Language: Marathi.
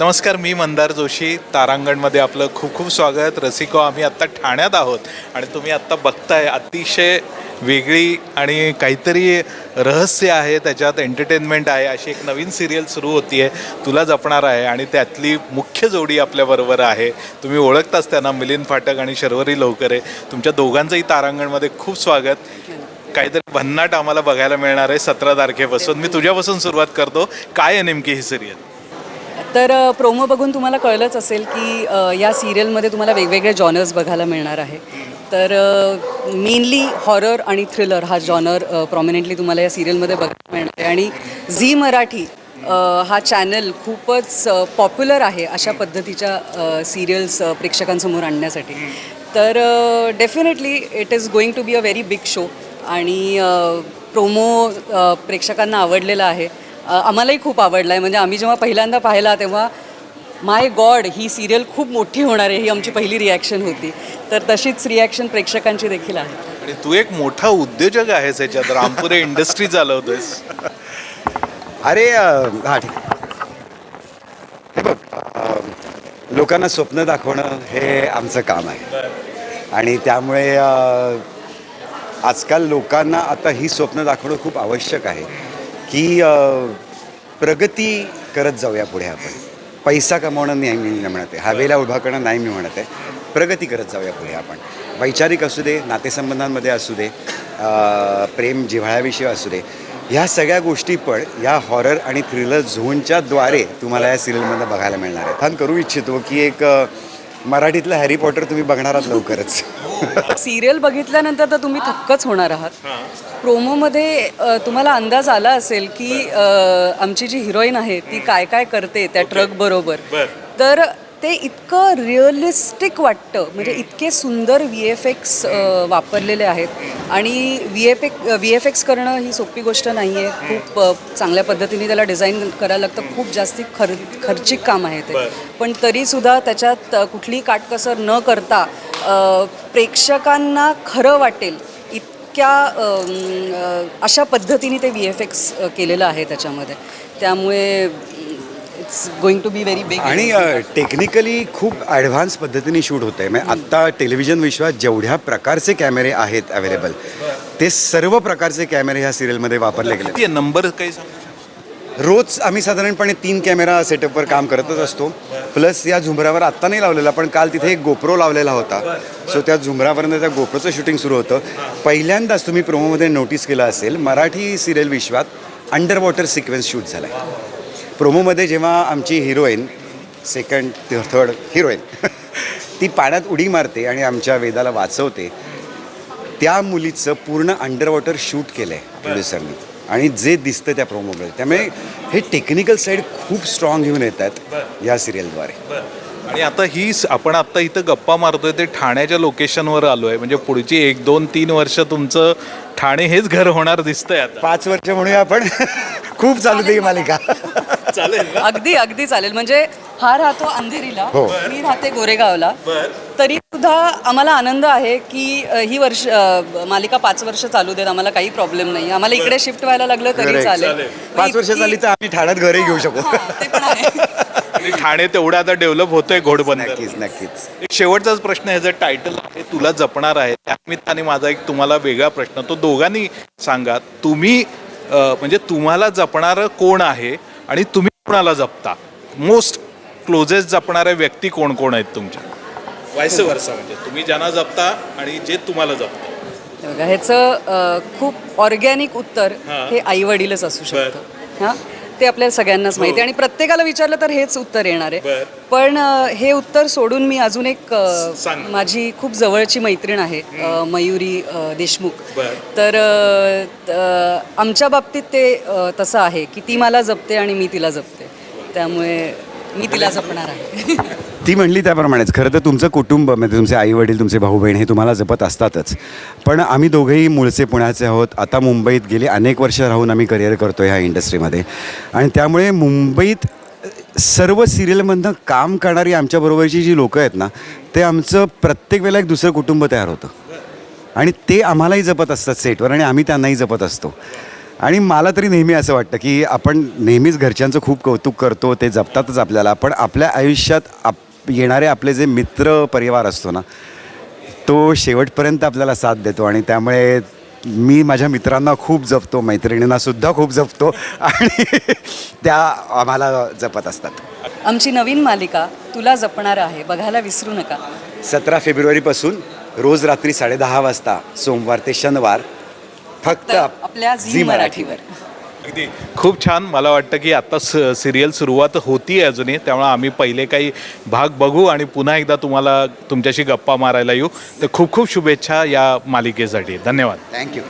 नमस्कार मी मंदार जोशी. तारांगणमध्ये आपलं खूप खूप स्वागत. रसिको आम्ही आत्ता ठाण्यात आहोत आणि तुम्ही आत्ता बघताय अतिशय वेगळी आणि काहीतरी रहस्य आहे त्याच्यात एंटरटेनमेंट आहे. अशी एक नवीन सिरियल सुरू होती आहे तुला जपणार आहे आणि त्यातली मुख्य जोडी आपल्याबरोबर आहे. तुम्ही ओळखताच त्यांना मिलिंद फाटक आणि शर्वरी लवकरे तुमच्या दोघांचंही तारांगणमध्ये खूप स्वागत. काहीतरी भन्नाट आम्हाला बघायला मिळणार आहे सतरा तारखेपासून. मी तुझ्यापासून सुरुवात करतो. काय आहे नेमकी ही सिरियल तर प्रोमो बघून तुम्हाला कळलंच असेल की या सिरियलमध्ये तुम्हाला वेगवेगळे जॉनर्स बघायला मिळणार आहे. तर मेनली हॉरर आणि थ्रिलर हा जॉनर प्रॉमिनेंटली तुम्हाला या सिरियलमध्ये बघायला मिळणार आहे. आणि झी मराठी हा चॅनल खूपच पॉप्युलर आहे अशा पद्धतीच्या सिरियल्स प्रेक्षकांसमोर आणण्यासाठी. तर definitely it is going to be a very big show आणि प्रोमो प्रेक्षकांना आवडलेला आहे. आम्हालाही खूप आवडला आहे म्हणजे आम्ही जेव्हा पहिल्यांदा पाहिला तेव्हा माय गॉड ही सिरियल खूप मोठी होणार आहे ही आमची पहिली रिॲक्शन होती. तर तशीच रिॲक्शन प्रेक्षकांची देखील आहे. आणि तू एक मोठा उद्योजक आहेस याच्यात. रामपुरे इंडस्ट्री चालवतोयस. अरे अ, हा ठीक हे बघ अ, लोकांना स्वप्न दाखवणं हे आमचं काम आहे. आणि त्यामुळे अ, आजकाल लोकांना आता ही स्वप्न दाखवणं खूप आवश्यक आहे. की अ, प्रगती करत जाऊया पुढे आपण. पैसा कमावणं नाही मी म्हणत आहे. हवेला उभा करणं नाही मी म्हणत आहे. प्रगती करत जाऊया पुढे आपण. वैचारिक असू दे नातेसंबंधांमध्ये असू दे प्रेम जिव्हाळ्याविषयी असू दे ह्या सगळ्या गोष्टी पण या हॉरर आणि थ्रिलर झोनच्या द्वारे तुम्हाला या सिरियलमध्ये बघायला मिळणार आहे थान करू इच्छितो की एक मराठीतलं हॅरी पॉटर तुम्ही बघणार आहात लवकरच. सिरियल बघितल्यानंतर तर तुम्ही थक्कच होणार आहात. प्रोमोमध्ये अ, तुम्हाला अंदाज आला असेल की अ, आमची जी हिरोईन आहे ती काय काय करते त्या ट्रक बरोबर तर ते इतकं रिअलिस्टिक वाटतं. म्हणजे इतके सुंदर व्ही एफ एक्स वापरलेले आहेत. आणि V F X V F X करणं ही सोपी गोष्ट नाही आहे खूप चांगल्या पद्धतीने त्याला डिझाईन करायला लागतं. खूप जास्ती खर खर्चिक काम आहे ते. पण तरीसुद्धा त्याच्यात कुठलीही काटकसर न करता प्रेक्षकांना खरं वाटेल इतक्या अशा पद्धतीने ते व्ही एफ एक्स केलेलं आहे त्याच्यामध्ये. त्यामुळे it's going to be very big आणि टेक्निकली खूप ॲडव्हान्स पद्धतीने शूट होतं आहे म्हणजे आत्ता टेलिव्हिजन विश्वात जेवढ्या प्रकारचे कॅमेरे आहेत अवेलेबल ते सर्व प्रकारचे कॅमेरे ह्या सिरियलमध्ये वापरले गेले नंबर काही सांगू शकतो? रोज आम्ही साधारणपणे तीन कॅमेरा सेटअपवर काम करतच असतो. प्लस या झुंबरावर आत्ता नाही लावलेला पण काल तिथे एक गोप्रो लावलेला होता. सो त्या झुंबरावरनं त्या गोप्रोचं शूटिंग सुरू होतं. पहिल्यांदाच तुम्ही प्रोमोमध्ये नोटीस केलं असेल मराठी सिरियल विश्वात अंडर वॉटर सिक्वेन्स शूट झाला आहे प्रोमोमध्ये जेव्हा आमची हिरोईन सेकंड थर्ड हिरोईन ती पाण्यात उडी मारते आणि आमच्या वेदाला वाचवते. त्या मुलीचं पूर्ण अंडर वॉटर शूट केलं आहे प्रोड्युसरनी आणि जे दिसतं त्या प्रोमोमध्ये त्यामुळे हे टेक्निकल साईड खूप स्ट्रॉंग घेऊन येतात या सिरियलद्वारे आणि आता ही आपण आता इथं गप्पा मारतोय ते ठाण्याच्या लोकेशनवर आलो आहे म्हणजे पुढची एक दोन तीन वर्ष तुमचं ठाणे हेच घर होणार दिसतंय आता. पाच वर्ष म्हणूया आपण. खूप चालू दे ही मालिका चालेल अगदी अगदी चालेल. म्हणजे हा राहतो अंधेरीला हो. मी राहते गोरेगावला. तरी सुद्धा आम्हाला आनंद आहे की अ, ही वर्ष अ, मालिका पाच वर्ष चालू देत आम्हाला काही प्रॉब्लेम नाही. आम्हाला इकडे शिफ्ट व्हायला लागलं तरी Correct. चालेल. पाच वर्ष झाली तर आम्ही ठाण्यात घरही घेऊ शकू. हा, ते पण आहे. आणि ठाणे तेवढं आता डेव्हलप होतोय घोडबंदर. नक्कीच नक्कीच. एक शेवटचाच प्रश्न ह्याचं टायटल आहे तुला जपणार आहे. त्यानिमित्ताने माझा एक तुम्हाला वेगळा प्रश्न तो दोघांनी सांगा. तुम्ही अ, म्हणजे तुम्हाला जपणारं कोण आहे? आणि तुम्ही कोणाला जपता? मोस्ट क्लोजेस्ट जपणाऱ्या व्यक्ती कोण कोण आहेत तुमच्या? वायस वर्षा म्हणजे तुम्ही ज्यांना जपता आणि जे तुम्हाला जपता. ह्याचं खूप ऑर्गॅनिक उत्तर हा. हे आई वडीलच असू शकतं. हां? ते आपल्याला सगळ्यांनाच माहिती आहे. आणि प्रत्येकाला विचारलं तर हेच उत्तर येणार आहे. पण हे उत्तर सोडून मी अजून एक. माझी खूप जवळची मैत्रीण आहे मयुरी देशमुख. तर आमच्या बाबतीत ते तसं आहे की ती मला जपते आणि मी तिला जपते. त्यामुळे मी तिला जपणार आहे. ती म्हणली त्याप्रमाणेच खरं तर तुमचं कुटुंब म्हणजे तुमचे आई वडील तुमचे भाऊ बहीण हे तुम्हाला जपत असतातच. पण आम्ही दोघेही मूळचे पुण्याचे आहोत. आता मुंबईत गेली अनेक वर्ष राहून आम्ही करिअर करतो ह्या इंडस्ट्रीमध्ये. आणि त्यामुळे मुंबईत सर्व सिरियलमधनं काम करणारी आमच्याबरोबरची जी लोकं आहेत ना ते आमचं प्रत्येक वेळेला एक दुसरं कुटुंब तयार होतं. आणि ते आम्हालाही जपत असतात सेटवर आणि आम्ही त्यांनाही जपत असतो. आणि मला तरी नेहमी असं वाटतं की आपण नेहमीच घरच्यांचं खूप कौतुक करतो ते जपतातच आपल्याला. पण आपल्या आयुष्यात आप येणारे आपले जे मित्र परिवार असतो ना तो शेवटपर्यंत आपल्याला साथ देतो आणि त्यामुळे मी माझ्या मित्रांना खूप जपतो मैत्रिणींना सुद्धा खूप जपतो आणि त्या आम्हाला जपत असतात. आमची नवीन मालिका तुला जपणार आहे बघायला विसरू नका. सतरा फेब्रुवारीपासून रोज रात्री साडेदहा वाजता सोमवार ते शनिवार फक्त आपल्या झी मराठीवर. अगदी. खूप छान. मला वाटतं की आत्ता स सिरियल सुरुवात होती अजूनही. त्यामुळे आम्ही पहिले काही भाग बघू आणि पुन्हा एकदा तुम्हाला तुमच्याशी गप्पा मारायला येऊ. तर खूप खूप शुभेच्छा या मालिकेसाठी. धन्यवाद. थँक्यू